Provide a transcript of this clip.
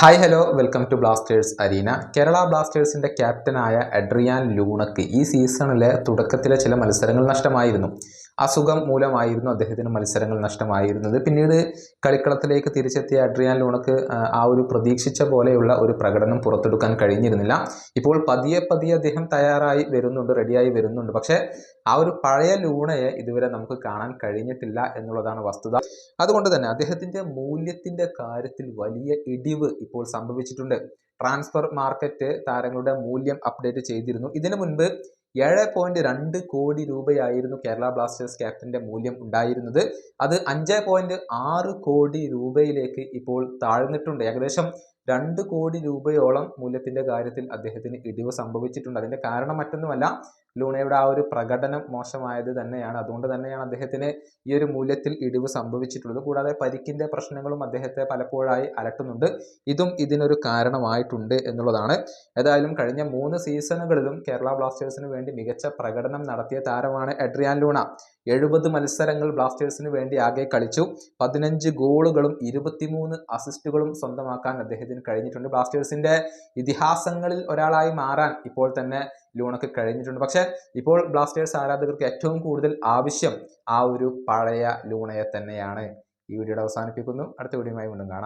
Hi hello welcome to Blasters arena Kerala ബ്ലാസ്റ്റേഴ്സിന്റെ ക്യാപ്റ്റനായ Adrian ലൂണക്ക് ഈ സീസണിലെ തുടക്കത്തിലെ ചില മത്സരങ്ങൾ നഷ്ടമായിരുന്നു. അസുഖം മൂലമായിരുന്നു അദ്ദേഹത്തിന് മത്സരങ്ങൾ നഷ്ടമായിരുന്നത്. പിന്നീട് കളിക്കളത്തിലേക്ക് തിരിച്ചെത്തിയ അഡ്രിയാൻ ലൂണക്ക് ആ, ഒരു പ്രതീക്ഷിച്ച പോലെയുള്ള ഒരു പ്രകടനം പുറത്തെടുക്കാൻ കഴിഞ്ഞിരുന്നില്ല. ഇപ്പോൾ പതിയെ പതിയെ അദ്ദേഹം തയ്യാറായി വരുന്നുണ്ട് റെഡിയായി വരുന്നുണ്ട്. പക്ഷേ ആ ഒരു പഴയ ലൂണയെ ഇതുവരെ നമുക്ക് കാണാൻ കഴിഞ്ഞിട്ടില്ല എന്നുള്ളതാണ് വസ്തുത. അതുകൊണ്ട് തന്നെ അദ്ദേഹത്തിന്റെ മൂല്യത്തിന്റെ കാര്യത്തിൽ വലിയ ഇടിവ് ഇപ്പോൾ സംഭവിച്ചിട്ടുണ്ട്. ട്രാൻസ്ഫർ മാർക്കറ്റ് താരങ്ങളുടെ മൂല്യം അപ്ഡേറ്റ് ചെയ്തിരുന്നു. ഇതിനു മുൻപ് ഏഴ് പോയിന്റ് രണ്ട് കോടി രൂപയായിരുന്നു കേരള ബ്ലാസ്റ്റേഴ്സ് ക്യാപ്റ്റന്റെ മൂല്യം ഉണ്ടായിരുന്നത്. അത് അഞ്ച് പോയിന്റ് ആറ് കോടി രൂപയിലേക്ക് ഇപ്പോൾ താഴ്ന്നിട്ടുണ്ട്. ഏകദേശം രണ്ട് കോടി രൂപയോളം മൂല്യത്തിന്റെ കാര്യത്തിൽ അദ്ദേഹത്തിന് ഇടിവ് സംഭവിച്ചിട്ടുണ്ട്. അതിന്റെ കാരണം മറ്റൊന്നുമല്ല ലൂണയുടെ ആ ഒരു പ്രകടനം മോശമായത് തന്നെയാണ്. അതുകൊണ്ട് തന്നെയാണ് അദ്ദേഹത്തിന് ഈ ഒരു മൂല്യത്തിൽ ഇടിവ് സംഭവിച്ചിട്ടുള്ളത്. കൂടാതെ പരിക്കിന്റെ പ്രശ്നങ്ങളും അദ്ദേഹത്തെ പലപ്പോഴായി അലട്ടുന്നുണ്ട്. ഇതും ഇതിനൊരു കാരണമായിട്ടുണ്ട് എന്നുള്ളതാണ്. ഏതായാലും കഴിഞ്ഞ മൂന്ന് സീസണുകളിലും കേരള ബ്ലാസ്റ്റേഴ്സിന് വേണ്ടി മികച്ച പ്രകടനം നടത്തിയ താരമാണ് എഡ്രിയാൻ ലൂണ. എഴുപത് മത്സരങ്ങൾ ബ്ലാസ്റ്റേഴ്സിന് വേണ്ടി ആകെ കളിച്ചു. പതിനഞ്ച് ഗോളുകളും ഇരുപത്തിമൂന്ന് അസിസ്റ്റുകളും സ്വന്തമാക്കാൻ അദ്ദേഹത്തിന് കഴിഞ്ഞിട്ടുണ്ട്. ബ്ലാസ്റ്റേഴ്സിന്റെ ഇതിഹാസങ്ങളിൽ ഒരാളായി മാറാൻ ഇപ്പോൾ തന്നെ ലൂണക്ക് കഴിഞ്ഞിട്ടുണ്ട്. പക്ഷേ ഇപ്പോൾ ബ്ലാസ്റ്റേഴ്സ് ആരാധകർക്ക് ഏറ്റവും കൂടുതൽ ആവശ്യം ആ ഒരു പഴയ ലൂണയെ തന്നെയാണ്. ഈ വീഡിയോയുടെ അവസാനിപ്പിക്കുന്നു. അടുത്ത വീഡിയോയുമായി വീണ്ടും കാണാം.